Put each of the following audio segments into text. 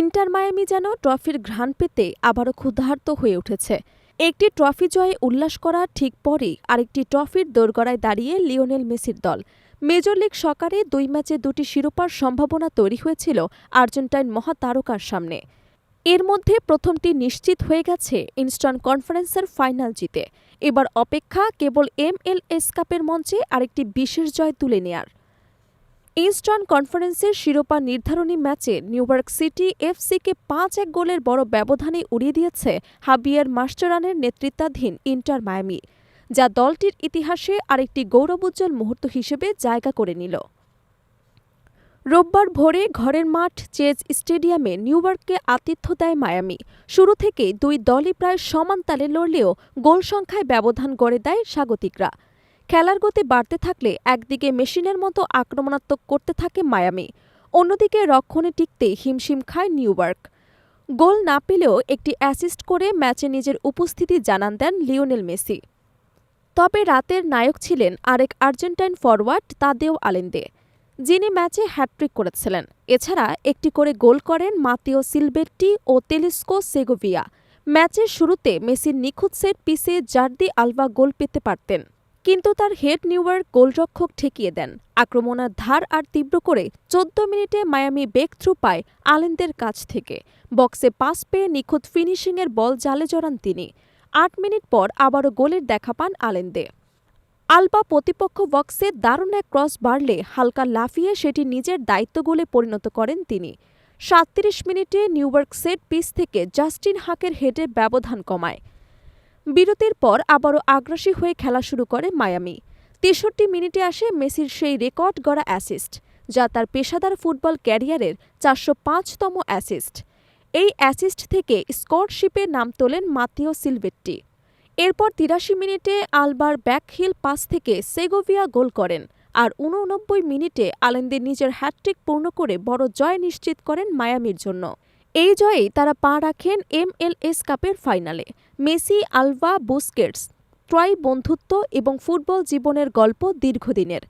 Inter Miami যেন ট্রফির ঘ্রাণ পেতে আবারও ক্ষুধার্ত হয়ে উঠেছে। একটি ট্রফি জয়ে উল্লাস করার ঠিক পরেই আরেকটি ট্রফির দোরগড়ায় দাঁড়িয়ে লিওনেল মেসির দল। মেজর লিগ সকারে দুই ম্যাচে দুটি শিরোপার সম্ভাবনা তৈরি হয়েছিল আর্জেন্টাইন মহাতারকার সামনে। এর মধ্যে প্রথমটি নিশ্চিত হয়ে গেছে ইনস্টন কনফারেন্সের ফাইনাল জিতে। এবার অপেক্ষা কেবল এমএলএস কাপের মঞ্চে আরেকটি বিশেষ জয় তুলে নেয়ার। ইস্টার্ন কনফারেন্সের শিরোপা নির্ধারণী ম্যাচে নিউইয়র্ক সিটি এফসিকে পাঁচ এক গোলের বড় ব্যবধানে উড়িয়ে দিয়েছে হাবিয়ার মাস্টারানের নেতৃত্বাধীন ইন্টার মায়ামি, যা দলটির ইতিহাসে আরেকটি গৌরবোজ্জ্বল মুহূর্ত হিসেবে জায়গা করে নিল। রোববার ভোরে ঘরের মাঠ চেজ স্টেডিয়ামে নিউইয়র্ককে আতিথ্য দেয় মায়ামি। শুরু থেকেই দুই দলই প্রায় সমান তালে লড়লেও গোল সংখ্যায় ব্যবধান গড়ে দেয় স্বাগতিকরা। খেলার গতি বাড়তে থাকলে একদিকে মেশিনের মতো আক্রমণাত্মক করতে থাকে মায়ামি, অন্যদিকে রক্ষণে টিকতে হিমশিম খায় নিউইয়র্ক গোল না পেলেও একটি অ্যাসিস্ট করে ম্যাচে নিজের উপস্থিতি জানান দেন লিওনেল মেসি। তবে রাতের নায়ক ছিলেন আরেক আর্জেন্টাইন ফরওয়ার্ড তাদেও আলেন্দে, যিনি ম্যাচে হ্যাট্রিক করেছিলেন। এছাড়া একটি করে গোল করেন মাতিও সিলবেট্টি ও তেলিস্কো সেগোভিয়া। ম্যাচের শুরুতে মেসির নিখুঁত সেট পিসে জার্দি আলভা গোল পেতে পারতেন। কিন্তু তার হেড নিউইয়র্ক গোলরক্ষক ঠেকিয়ে দেন। আক্রমণের ধার আর তীব্র করে চোদ্দ মিনিটে মায়ামি বেক থ্রু পায় আলেনদের কাছ থেকে। বক্সে পাস পেয়ে নিখুঁত ফিনিশিংয়ের বল জালে জড়ান তিনি। আট মিনিট পর আবারও গোলের দেখা পান আলেন্দে। আলবা প্রতিপক্ষ বক্সে দারুণ এক ক্রস বাড়লে হালকা লাফিয়ে সেটি নিজের দায়িত্ব গোলে পরিণত করেন তিনি। সাতত্রিশ মিনিটে নিউইয়র্ক সেট পিস থেকে জাস্টিন হাকের হেডে ব্যবধান কমায়। বিরতির পর আবারও আগ্রাসী হয়ে খেলা শুরু করে মায়ামি। তেষট্টি মিনিটে আসে মেসির সেই রেকর্ড গড়া অ্যাসিস্ট, যা তার পেশাদার ফুটবল ক্যারিয়ারের চারশো পাঁচতম অ্যাসিস্ট। এই অ্যাসিস্ট থেকে স্কটশিপে নাম তোলেন মাতিও সিলভেট্টি। এরপর তিরাশি মিনিটে আলবার ব্যাকহিল পাস থেকে সেগোভিয়া গোল করেন আর উননব্বই মিনিটে আলেন্দে নিজের হ্যাটট্রিক পূর্ণ করে বড় জয় নিশ্চিত করেন মায়ামির জন্য। এই জয়েই তারা পা রাখেন এমএলএস কাপের ফাইনালে। মেসি, আলভা, বুস্কেটস ট্রয় বন্ধুত্ব এবং ফুটবল জীবনের গল্প দীর্ঘদিনের।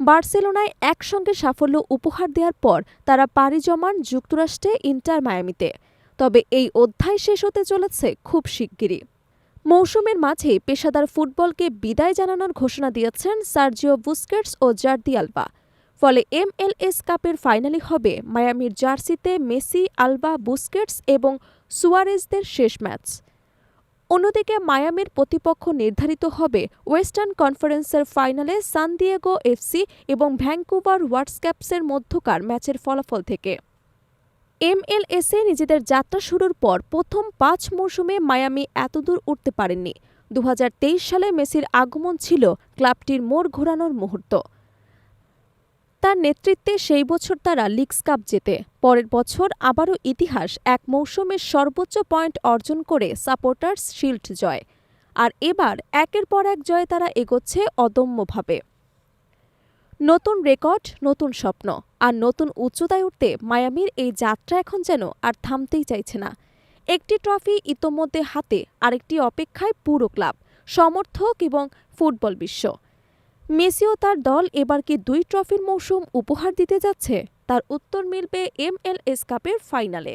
বার্সেলোনায় একসঙ্গে সাফল্য উপহার দেওয়ার পর তারা পাড়ি জমান যুক্তরাষ্ট্রে ইন্টার মায়ামিতে। তবে এই অধ্যায় শেষ হতে চলেছে খুব শিগগিরই। মৌসুমের মাঝে পেশাদার ফুটবলকে বিদায় জানানোর ঘোষণা দিয়েছেন সার্জিও বুস্কেটস ও জার্দি আলবা ফলে এমএলএস কাপের ফাইনালে হবে মায়ামির জার্সিতে মেসি, আলবা, বুস্কেটস এবং সুয়ারেজদের শেষ ম্যাচ। অন্যদিকে মায়ামির প্রতিপক্ষ নির্ধারিত হবে ওয়েস্টার্ন কনফারেন্সের ফাইনালে সান দিয়েগো এফসি এবং ভ্যাঙ্কুভার ওয়ার্ডসক্যাপসের মধ্যকার ম্যাচের ফলাফল থেকে। এমএলএসে নিজেদের যাত্রা শুরুর পর প্রথম পাঁচ মৌসুমে মায়ামি এতদূর উঠতে পারেননি। দু হাজার তেইশ সালে মেসির আগমন ছিল ক্লাবটির মোড় ঘোরানোর মুহূর্ত। তার নেতৃত্বে সেই বছর তারা লিগস কাপ জেতে। পরের বছর আবারও ইতিহাস এক মৌসুমের সর্বোচ্চ পয়েন্ট অর্জন করে সাপোর্টার্স শিল্ড জয়। আর এবার একের পর এক জয়ে তারা এগোচ্ছে অদম্যভাবে। নতুন রেকর্ড, নতুন স্বপ্ন আর নতুন উচ্চতায় উঠতে মায়ামির এই যাত্রা এখন যেন আর থামতেই চাইছে না। একটি ট্রফি ইতোমধ্যে হাতে, আরেকটি অপেক্ষায় পুরো ক্লাব, সমর্থক এবং ফুটবল বিশ্ব। মেসি ও তার দল এবারকে দুই ট্রফির মৌসুম উপহার দিতে যাচ্ছে? তার উত্তর মিলবে এমএলএস কাপের ফাইনালে।